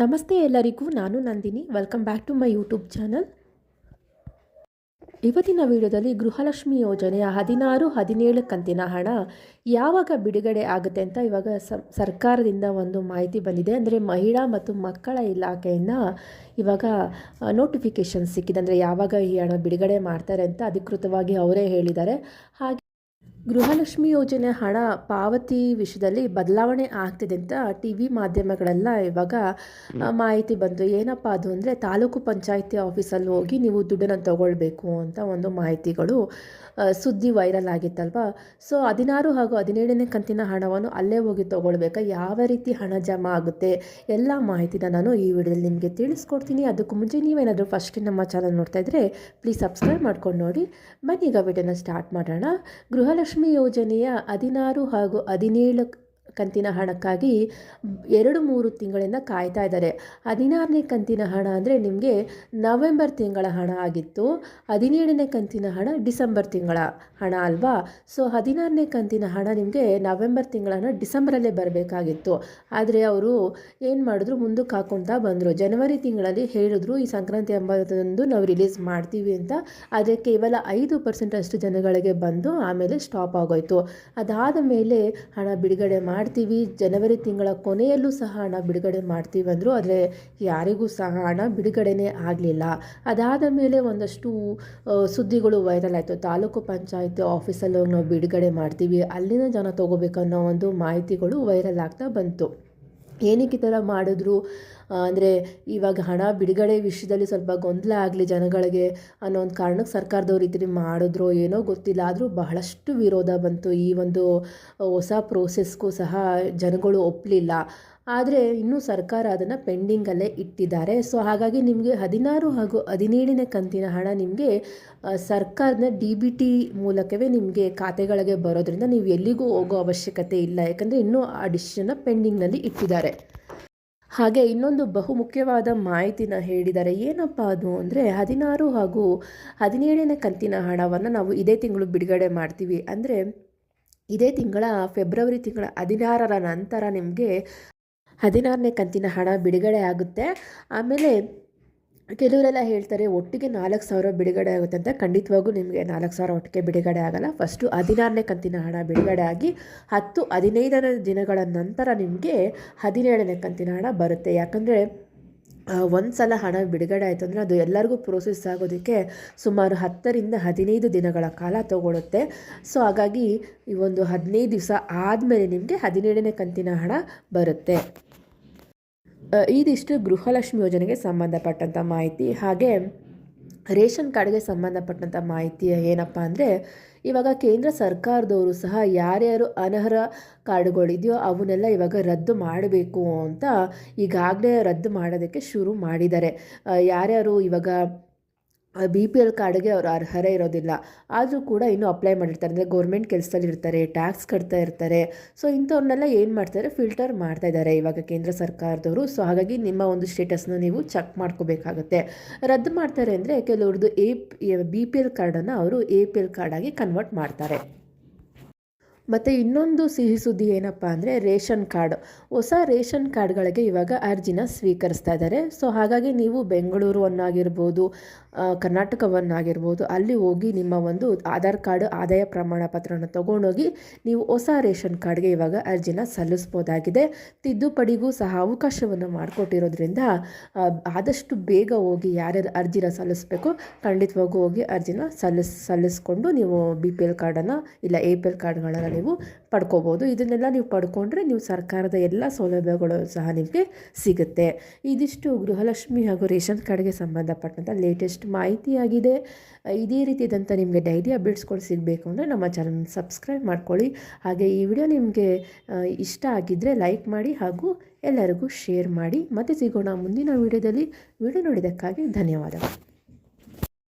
ನಮಸ್ತೆ ಎಲ್ಲರಿಗೂ, ನಾನು Nandini. Welcome back to my YouTube channel ಇವತ್ತಿನ ವಿಡಿಯೋದಲ್ಲಿ ಗೃಹಲಕ್ಷ್ಮಿ ಯೋಜನೆಯ ಹದಿನಾರು ಹದಿನೇಳು ಕಂತಿನ ಹಣ ಯಾವಾಗ ಬಿಡುಗಡೆ ಆಗುತ್ತೆ ಅಂತ ಇವಾಗ ಸರ್ಕಾರದಿಂದ ಒಂದು ಮಾಹಿತಿ ಬಂದಿದೆ. ಅಂದರೆ ಮಹಿಳಾ ಮತ್ತು ಮಕ್ಕಳ ಇಲಾಖೆಯಿಂದ ಇವಾಗ ನೋಟಿಫಿಕೇಷನ್ ಸಿಕ್ಕಿದೆ. ಅಂದರೆ ಯಾವಾಗ ಈ ಹಣ ಬಿಡುಗಡೆ ಮಾಡ್ತಾರೆ ಅಂತ ಅಧಿಕೃತವಾಗಿ ಅವರೇ ಹೇಳಿದ್ದಾರೆ. ಹಾಗೆ ಗೃಹಲಕ್ಷ್ಮಿ ಯೋಜನೆ ಹಣ ಪಾವತಿ ವಿಷಯದಲ್ಲಿ ಬದಲಾವಣೆ ಆಗ್ತಿದೆ ಅಂತ ಟಿ ವಿ ಮಾಧ್ಯಮಗಳೆಲ್ಲ ಇವಾಗ ಮಾಹಿತಿ ಬಂತು ಏನಪ್ಪ ಅದು ಅಂದರೆ ತಾಲೂಕು ಪಂಚಾಯಿತಿ ಆಫೀಸಲ್ಲಿ ಹೋಗಿ ನೀವು ದುಡ್ಡನ್ನು ತಗೊಳ್ಬೇಕು ಅಂತ ಒಂದು ಮಾಹಿತಿಗಳು ಸುದ್ದಿ ವೈರಲ್ ಆಗಿತ್ತಲ್ವ? ಸೊ ಹದಿನಾರು ಹಾಗೂ ಹದಿನೇಳನೇ ಕಂತಿನ ಹಣವನ್ನು ಅಲ್ಲೇ ಹೋಗಿ ತಗೊಳ್ಬೇಕಾ? ಯಾವ ರೀತಿ ಹಣ ಜಮಾ ಆಗುತ್ತೆ? ಎಲ್ಲ ಮಾಹಿತಿನ ನಾನು ಈ ವಿಡಿಯೋದಲ್ಲಿ ನಿಮಗೆ ತಿಳಿಸ್ಕೊಡ್ತೀನಿ. ಅದಕ್ಕೂ ಮುಂಚೆ ನೀವೇನಾದರೂ ಫಸ್ಟ್ ನಮ್ಮ ಚಾನಲ್ ನೋಡ್ತಾ ಇದ್ದರೆ ಪ್ಲೀಸ್ ಸಬ್ಸ್ಕ್ರೈಬ್ ಮಾಡ್ಕೊಂಡು ನೋಡಿ. ಬನ್ನಿ ಈಗ ವಿಡಿಯೋನ ಸ್ಟಾರ್ಟ್ ಮಾಡೋಣ. ಗೃಹಲಕ್ಷ್ಮಿ ಯೋಜನೆಯ ಹದಿನಾರು ಹಾಗೂ ಹದಿನೇಳು ಕಂತಿನ ಹಣಕ್ಕಾಗಿ ಎರಡು ಮೂರು ತಿಂಗಳಿಂದ ಕಾಯ್ತಾ ಇದ್ದಾರೆ. ಹದಿನಾರನೇ ಕಂತಿನ ಹಣ ಅಂದರೆ ನಿಮಗೆ ನವೆಂಬರ್ ತಿಂಗಳ ಹಣ ಆಗಿತ್ತು. ಹದಿನೇಳನೇ ಕಂತಿನ ಹಣ ಡಿಸೆಂಬರ್ ತಿಂಗಳ ಹಣ ಅಲ್ವಾ? ಸೊ ಹದಿನಾರನೇ ಕಂತಿನ ಹಣ ನಿಮಗೆ ನವೆಂಬರ್ ತಿಂಗಳ ಹಣ ಡಿಸೆಂಬರಲ್ಲೇ ಬರಬೇಕಾಗಿತ್ತು. ಆದರೆ ಅವರು ಏನು ಮಾಡಿದ್ರು? ಮುಂದಕ್ಕೆ ಹಾಕೊಳ್ತಾ ಬಂದರು. ಜನವರಿ ತಿಂಗಳಲ್ಲಿ ಹೇಳಿದ್ರು, ಈ ಸಂಕ್ರಾಂತಿ ಹಬ್ಬದಂದು ನಾವು ರಿಲೀಸ್ ಮಾಡ್ತೀವಿ ಅಂತ. ಆದರೆ ಕೇವಲ ಐದು ಪರ್ಸೆಂಟ್ ಅಷ್ಟು ಜನಗಳಿಗೆ ಬಂದು ಆಮೇಲೆ ಸ್ಟಾಪ್ ಆಗೋಯ್ತು. ಅದಾದ ಮೇಲೆ ಹಣ ಬಿಡುಗಡೆ ಮಾಡಿ ಮಾಡ್ತೀವಿ, ಜನವರಿ ತಿಂಗಳ ಕೊನೆಯಲ್ಲೂ ಸಹ ಹಣ ಬಿಡುಗಡೆ ಮಾಡ್ತೀವಿ ಅಂದರು ಆದರೆ ಯಾರಿಗೂ ಸಹ ಹಣ ಬಿಡುಗಡೆನೇ ಆಗಲಿಲ್ಲ. ಅದಾದ ಮೇಲೆ ಒಂದಷ್ಟು ಸುದ್ದಿಗಳು ವೈರಲ್ ಆಯಿತು. ತಾಲೂಕು ಪಂಚಾಯತ್ ಆಫೀಸಲ್ಲಿ ನಾವು ಬಿಡುಗಡೆ ಮಾಡ್ತೀವಿ, ಅಲ್ಲಿನ ಜನ ತೊಗೋಬೇಕನ್ನೋ ಒಂದು ಮಾಹಿತಿಗಳು ವೈರಲ್ ಆಗ್ತಾ ಬಂತು. ಏನಕ್ಕೆ ಈ ಥರ ಮಾಡಿದ್ರು? ಅಂದರೆ ಇವಾಗ ಹಣ ಬಿಡುಗಡೆ ವಿಷಯದಲ್ಲಿ ಸ್ವಲ್ಪ ಗೊಂದಲ ಆಗಲಿ ಜನಗಳಿಗೆ ಅನ್ನೋ ಒಂದು ಕಾರಣಕ್ಕೆ ಸರ್ಕಾರದವ್ರು ಈ ರೀತಿ ಮಾಡಿದ್ರು ಏನೋ ಗೊತ್ತಿಲ್ಲ. ಆದರೂ ಬಹಳಷ್ಟು ವಿರೋಧ ಬಂತು. ಈ ಒಂದು ಹೊಸ ಪ್ರೋಸೆಸ್ಗೂ ಸಹ ಜನಗಳು ಒಪ್ಪಲಿಲ್ಲ ಆದರೆ ಇನ್ನೂ ಸರ್ಕಾರ ಅದನ್ನು ಪೆಂಡಿಂಗಲ್ಲೇ ಇಟ್ಟಿದ್ದಾರೆ. ಸೊ ಹಾಗಾಗಿ ನಿಮಗೆ ಹದಿನಾರು ಹಾಗೂ ಹದಿನೇಳನೇ ಕಂತಿನ ಹಣ ನಿಮಗೆ ಸರ್ಕಾರದ ಡಿ ಬಿ ಟಿ ಮೂಲಕವೇ ನಿಮಗೆ ಖಾತೆಗಳಿಗೆ ಬರೋದ್ರಿಂದ ನೀವು ಎಲ್ಲಿಗೂ ಹೋಗೋ ಅವಶ್ಯಕತೆ ಇಲ್ಲ. ಯಾಕಂದರೆ ಇನ್ನೂ ಆ ಡಿಸಿಷನ್ನ ಪೆಂಡಿಂಗ್ನಲ್ಲಿ ಇಟ್ಟಿದ್ದಾರೆ. ಹಾಗೆ ಇನ್ನೊಂದು ಬಹು ಮುಖ್ಯವಾದ ಮಾಹಿತಿನ ಹೇಳಿದ್ದಾರೆ. ಏನಪ್ಪ ಅದು ಅಂದರೆ, ಹದಿನಾರು ಹಾಗೂ ಹದಿನೇಳನೇ ಕಂತಿನ ಹಣವನ್ನು ನಾವು ಇದೇ ತಿಂಗಳು ಬಿಡುಗಡೆ ಮಾಡ್ತೀವಿ. ಅಂದರೆ, ಇದೇ ತಿಂಗಳ ಫೆಬ್ರವರಿ ತಿಂಗಳ ಹದಿನಾರರ ನಂತರ ನಿಮಗೆ ಹದಿನಾರನೇ ಕಂತಿನ ಹಣ ಬಿಡುಗಡೆ ಆಗುತ್ತೆ. ಆಮೇಲೆ ಕೆಲವರೆಲ್ಲ ಹೇಳ್ತಾರೆ, ಒಟ್ಟಿಗೆ ನಾಲ್ಕು ಸಾವಿರ ಬಿಡುಗಡೆ ಆಗುತ್ತೆ ಅಂತ. ಖಂಡಿತವಾಗೂ ನಿಮಗೆ ನಾಲ್ಕು ಸಾವಿರ ಒಟ್ಟಿಗೆ ಬಿಡುಗಡೆ ಆಗೋಲ್ಲ. ಫಸ್ಟು ಹದಿನಾರನೇ ಕಂತಿನ ಹಣ ಬಿಡುಗಡೆ ಆಗಿ ಹತ್ತು, ಹದಿನೈದನೇ ದಿನಗಳ ನಂತರ ನಿಮಗೆ ಹದಿನೇಳನೇ ಕಂತಿನ ಹಣ ಬರುತ್ತೆ. ಯಾಕಂದರೆ ಒಂದು ಸಲ ಹಣ ಬಿಡುಗಡೆ ಆಯಿತು ಅಂದರೆ ಅದು ಎಲ್ಲರಿಗೂ ಪ್ರೋಸೆಸ್ ಆಗೋದಕ್ಕೆ ಸುಮಾರು ಹತ್ತರಿಂದ ಹದಿನೈದು ದಿನಗಳ ಕಾಲ ತಗೊಳ್ಳುತ್ತೆ ಸೊ ಹಾಗಾಗಿ ಈ ಒಂದು ಹದಿನೈದು ದಿವಸ ಆದಮೇಲೆ ನಿಮಗೆ ಹದಿನೇಳನೇ ಕಂತಿನ ಹಣ ಬರುತ್ತೆ. ಇದಿಷ್ಟು ಗೃಹಲಕ್ಷ್ಮಿ ಯೋಜನೆಗೆ ಸಂಬಂಧಪಟ್ಟಂಥ ಮಾಹಿತಿ. ಹಾಗೆ ರೇಷನ್ ಕಾರ್ಡ್ಗೆ ಸಂಬಂಧಪಟ್ಟಂಥ ಮಾಹಿತಿ ಏನಪ್ಪ ಅಂದರೆ, ಇವಾಗ ಕೇಂದ್ರ ಸರ್ಕಾರದವರು ಸಹ ಯಾರ್ಯಾರು ಅನರ್ಹ ಕಾರ್ಡ್ಗಳಿದೆಯೋ ಅವನ್ನೆಲ್ಲ ಇವಾಗ ರದ್ದು ಮಾಡಬೇಕು ಅಂತ ಈಗಾಗಲೇ ರದ್ದು ಮಾಡೋದಕ್ಕೆ ಶುರು ಮಾಡಿದ್ದಾರೆ. ಯಾರ್ಯಾರು ಇವಾಗ ಬಿ ಪಿ ಎಲ್ ಕಾರ್ಡ್ಗೆ ಅವರು ಅರ್ಹರೇ ಇರೋದಿಲ್ಲ. ಆದರೂ ಕೂಡ ಇನ್ನೂ ಅಪ್ಲೈ ಮಾಡಿರ್ತಾರೆ. ಅಂದರೆ ಗೌರ್ಮೆಂಟ್ ಕೆಲಸದಲ್ಲಿ ಇರ್ತಾರೆ ಟ್ಯಾಕ್ಸ್ ಕಟ್ತಾ ಇರ್ತಾರೆ. ಸೊ ಇಂಥವ್ರನ್ನೆಲ್ಲ ಏನು ಮಾಡ್ತಾರೆ? ಫಿಲ್ಟರ್ ಮಾಡ್ತಾ ಇದ್ದಾರೆ ಇವಾಗ ಕೇಂದ್ರ ಸರ್ಕಾರದವರು. ಸೊ ಹಾಗಾಗಿ ನಿಮ್ಮ ಒಂದು ಸ್ಟೇಟಸ್ನ ನೀವು ಚೆಕ್ ಮಾಡ್ಕೋಬೇಕಾಗುತ್ತೆ. ರದ್ದು ಮಾಡ್ತಾರೆ ಅಂದರೆ ಕೆಲವ್ರದ್ದು ಎ ಬಿ ಪಿ ಎಲ್ ಕಾರ್ಡನ್ನು ಅವರು ಎ ಪಿ ಎಲ್ ಕಾರ್ಡಾಗಿ ಕನ್ವರ್ಟ್ ಮಾಡ್ತಾರೆ. ಮತ್ತು ಇನ್ನೊಂದು ಸಿಹಿ ಸುದ್ದಿ ಏನಪ್ಪ ಅಂದರೆ ರೇಷನ್ ಕಾರ್ಡ್. ಹೊಸ ರೇಷನ್ ಕಾರ್ಡ್ಗಳಿಗೆ ಇವಾಗ ಅರ್ಜಿನ ಸ್ವೀಕರಿಸ್ತಾ ಇದ್ದಾರೆ. ಸೊ ಹಾಗಾಗಿ ನೀವು ಬೆಂಗಳೂರು ಅನ್ನಾಗಿರ್ಬೋದು ಕರ್ನಾಟಕವನ್ನಾಗಿರ್ಬೋದು, ಅಲ್ಲಿ ಹೋಗಿ ನಿಮ್ಮ ಒಂದು ಆಧಾರ್ ಕಾರ್ಡ್ ಆದಾಯ ಪ್ರಮಾಣ ಪತ್ರನ ತೊಗೊಂಡೋಗಿ ನೀವು ಹೊಸ ರೇಷನ್ ಕಾರ್ಡ್ಗೆ ಇವಾಗ ಅರ್ಜಿನ ಸಲ್ಲಿಸ್ಬೋದಾಗಿದೆ. ತಿದ್ದುಪಡಿಗೂ ಸಹ ಅವಕಾಶವನ್ನು ಮಾಡಿಕೊಟ್ಟಿರೋದ್ರಿಂದ ಆದಷ್ಟು ಬೇಗ ಹೋಗಿ ಯಾರ್ಯಾರು ಅರ್ಜಿನ ಸಲ್ಲಿಸಬೇಕು, ಖಂಡಿತವಾಗೂ ಹೋಗಿ ಅರ್ಜಿನ ಸಲ್ಲಿಸ್, ಸಲ್ಲಿಸ್ಕೊಂಡು ನೀವು ಬಿ ಪಿ ಎಲ್ ಕಾರ್ಡನ್ನು ಇಲ್ಲ ಎ ಪಿ ಎಲ್ ಕಾರ್ಡ್ಗಳನ್ನು ನೀವು ಪಡ್ಕೋಬೋದು. ಇದನ್ನೆಲ್ಲ ನೀವು ಪಡ್ಕೊಂಡ್ರೆ ನೀವು ಸರ್ಕಾರದ ಎಲ್ಲ ಸೌಲಭ್ಯಗಳು ಸಹ ನಿಮಗೆ ಸಿಗುತ್ತೆ. ಇದಿಷ್ಟು ಗೃಹಲಕ್ಷ್ಮಿ ಹಾಗೂ ರೇಷನ್ ಕಾರ್ಡ್ಗೆ ಸಂಬಂಧಪಟ್ಟಂಥ ಲೇಟೆಸ್ಟ್ ಮಾಹಿತಿಯಾಗಿದೆ. ಇದೇ ರೀತಿಯಾದಂಥ ನಿಮಗೆ ಡೈಲಿ ಅಪ್ಡೇಟ್ಸ್ಗಳು ಸಿಗಬೇಕು ಅಂದರೆ ನಮ್ಮ ಚಾನಲ್ ಸಬ್ಸ್ಕ್ರೈಬ್ ಮಾಡ್ಕೊಳ್ಳಿ. ಹಾಗೆ ಈ ವಿಡಿಯೋ ನಿಮಗೆ ಇಷ್ಟ ಆಗಿದ್ದರೆ ಲೈಕ್ ಮಾಡಿ ಹಾಗೂ ಎಲ್ಲರಿಗೂ ಶೇರ್ ಮಾಡಿ. ಮತ್ತೆ ಸಿಗೋಣ ಮುಂದಿನ ವಿಡಿಯೋದಲ್ಲಿ ವಿಡಿಯೋ ನೋಡಿದ್ದಕ್ಕಾಗಿ ಧನ್ಯವಾದಗಳು.